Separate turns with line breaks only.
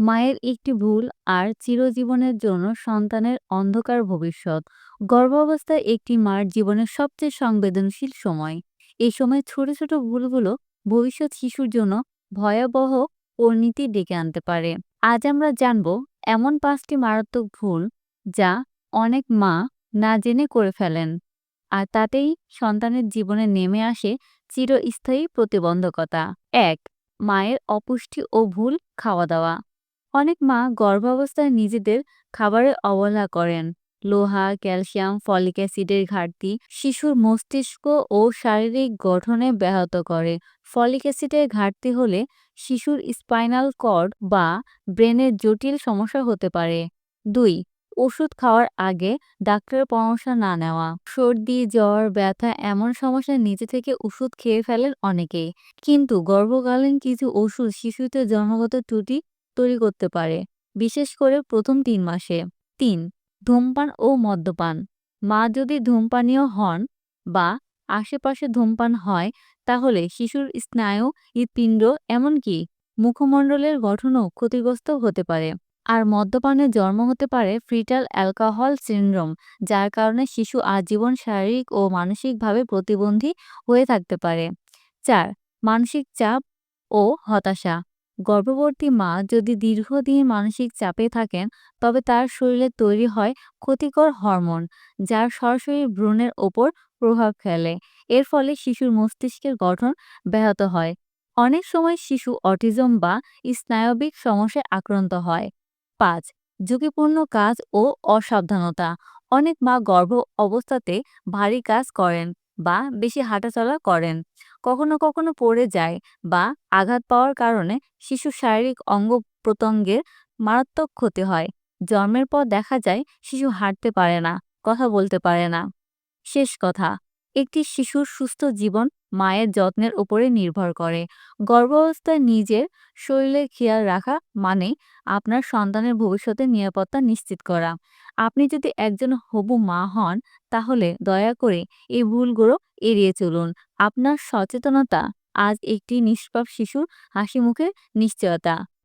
মায়ের একটি ভুল আর চিরজীবনের জন্য সন্তানের অন্ধকার ভবিষ্যৎ। গর্ভাবস্থায় একটি মার জীবনের সবচেয়ে সংবেদনশীল সময়। এই সময় ছোট ছোট ভুলগুলো ভবিষ্যৎ শিশুর জন্য ভয়াবহ পরিণতি ডেকে আনতে পারে। আজ আমরা জানব এমন পাঁচটি মারাত্মক ভুল যা অনেক মা না জেনে করে ফেলেন আর তাতেই সন্তানের জীবনে নেমে আসে চিরস্থায়ী প্রতিবন্ধকতা। এক, মায়ের অপুষ্টি ও ভুল খাওয়া দাওয়া। অনেক মা গর্ভাবস্থায় নিজেদের খাবারে অবহেলা করেন। লোহা, ক্যালসিয়াম, ফলিক অ্যাসিডের ঘাটতি শিশুর মস্তিষ্ক ও শারীরিক গঠনে ব্যাহত করে। ফলিক অ্যাসিডের ঘাটতি হলে শিশুর স্পাইনাল কর্ড বা ব্রেনের জটিল সমস্যা হতে পারে। দুই, ওষুধ খাওয়ার আগে ডাক্তারের পরামর্শ না নেওয়া। সর্দি, জ্বর, ব্যথা এমন সমস্যায় নিজে থেকে ওষুধ খেয়ে ফেলেন অনেকেই। কিন্তু গর্ভকালীন কিছু ওষুধ শিশুতে জন্মগত ত্রুটি তৈরি করতে পারে। বিশেষ করে প্রথম তিন মাসে। তিন, ধূমপান ও মদ্যপান। মা যদি ধূমপানীয় হন বা আশেপাশে ধূমপান হয়, তাহলে শিশুর স্নায়ু, হৃৎপিণ্ড এমনকি মুখমণ্ডলের গঠনও ক্ষতিগ্রস্ত হতে পারে। আর মদ্যপানে জন্ম হতে পারে ফ্রিটাল অ্যালকোহল সিন্ড্রোম, যার কারণে শিশু আজীবন শারীরিক ও মানসিকভাবে প্রতিবন্ধী হয়ে থাকতে পারে। চার, মানসিক চাপ ও হতাশা। গর্ভবতী মা যদি দীর্ঘদিন মানসিক চাপে থাকেন, তবে তার শরীরে তৈরি হয় ক্ষতিকর হরমোন যার সরাসরি ভ্রূণের ওপর প্রভাব ফেলে। এর ফলে শিশুর মস্তিষ্কের গঠন ব্যাহত হয়। অনেক সময় শিশু অটিজম বা স্নায়বিক সমস্যায় আক্রান্ত হয়। পাঁচ, ঝুঁকিপূর্ণ কাজ ও অসাবধানতা। অনেক মা গর্ভ অবস্থাতে ভারী কাজ করেন বা বেশি হাঁটাচলা করেন। কখনো কখনো পড়ে যায় বা আঘাত পাওয়ার কারণে শিশু শারীরিক অঙ্গ প্রত্যঙ্গের মারাত্মক ক্ষতি হয়। জন্মের পর দেখা যায় শিশু হাঁটতে পারে না, কথা বলতে পারে না। শেষ কথা একটি শিশুর সুস্থ জীবন মায়ের যত্নের উপরে নির্ভর করে। গর্ভাবস্থায় নিজের শরীরের খেয়াল রাখা মানে আপনার সন্তানের ভবিষ্যতের নিরাপত্তা নিশ্চিত করা। আপনি যদি একজন হবু মা হন, তাহলে দয়া করে এই ভুলগুলো এড়িয়ে চলুন। আপনার সচেতনতা আজ একটি নিষ্পাপ শিশুর হাসি মুখের নিশ্চয়তা।